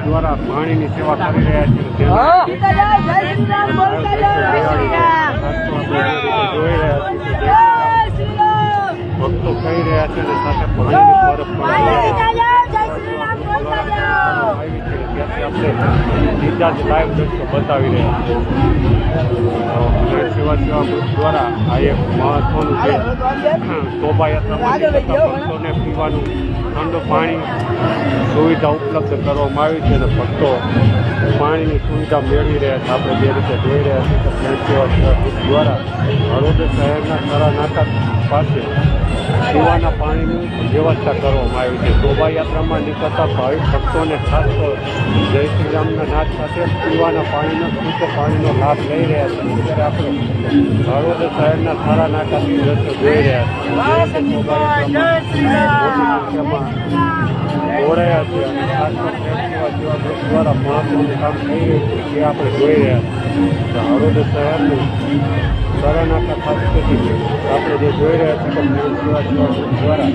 દ્વારા પાણીની સેવા કરી રહ્યા છે તેના જોઈ રહ્યા છીએ ભક્તો કહી રહ્યા છે છે સીધા જ લાઈવ દ્રશ્યો બતાવી રહ્યા ગણેશ સેવા સેવા ગ્રુપ દ્વારા આ એક મહત્વનું છે શોભાયાત્રામાં ભક્તોને પીવાનું ઠંડુ પાણી સુવિધા ઉપલબ્ધ કરવામાં આવી છે અને ભક્તો પાણીની સુવિધા મેળવી રહ્યા છે આપણે જે રીતે જોઈ રહ્યા છીએ ગણેશ સેવા સેવા દ્વારા હળવદ શહેરના સારા નાટક પાસે પીવાના પાણીની વ્યવસ્થા કરવામાં આવી છે. શોભાયાત્રામાં નીકળતા ભાવિક ભક્તોને ખાસ તો જય શ્રી રામના નાદ સાથે પીવાના પાણીનો શુદ્ધ પાણીનો લાભ લઈ રહ્યા છે. ત્યારે આપણે હળવદ શહેરના સારા નાકાથી દ્રશ્યો જોઈ રહ્યા છીએ. શોભાયાત્રામાં મોટી સંખ્યામાં છે અને ખાસ કરીને દ્વારા મહત્વનું કામ થઈ રહ્યું એ આપણે જોઈ રહ્યા છીએ. હળવદ શહેરનું સારાનાકા ખાસ કરીને આપણે જે જોઈ રહ્યા છીએ કે સેવા ગ્રુપ દ્વારા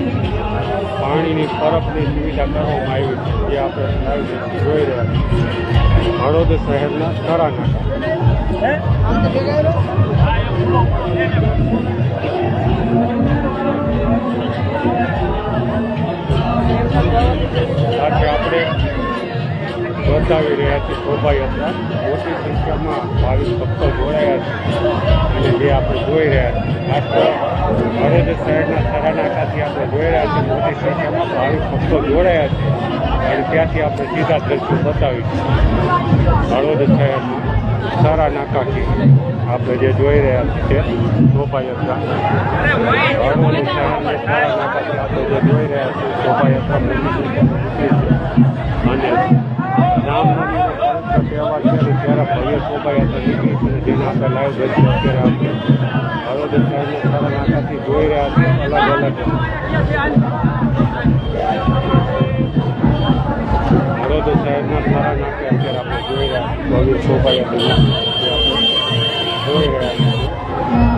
પાણીની પરબની સુવિધા કરવામાં આવી છે જે આપણે જોઈ રહ્યા છીએ. હળોદ શહેરના સારાનાકા બતાવી રહ્યા છે શોભાયાત્રા મોટી સંખ્યામાં ભાવિક ભક્તો જોડાયા છે. અને જે આપણે જોઈ રહ્યા છીએ હળવદ શહેરના સરાનાકાથી આપણે જોઈ રહ્યા છીએ મોટી સંખ્યામાં ભાવિક ભક્તો જોડાયા છે. અને ત્યાંથી આપણે સીધા દ્રશ્યો બતાવીશું. હળવદ સારા નાકાથી આપણે જે જોઈ રહ્યા છીએ શોભાયાત્રા હળવદ શહેરના સારા નાકાથી આપણે જે જોઈ રહ્યા છીએ શોભાયાત્રા મોટી અને તહેવાર છે અત્યારે આપણે હળવદ નાકાથી જોઈ રહ્યા છે અલગ અલગ હળવદ શહેરના સારા અત્યારે આપણે જોઈ રહ્યા છીએ. આપણે જોઈ રહ્યા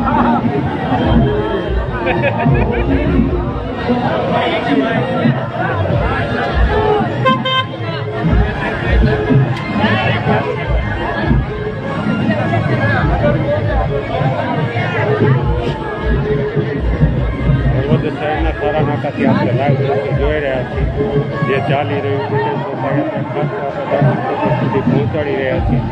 શહેરના આપણે લાઈવ દ્રશ્યો જોઈ રહ્યા છીએ. જે ચાલી રહ્યું છે ખાસ સુધી પહોંચાડી રહ્યા છીએ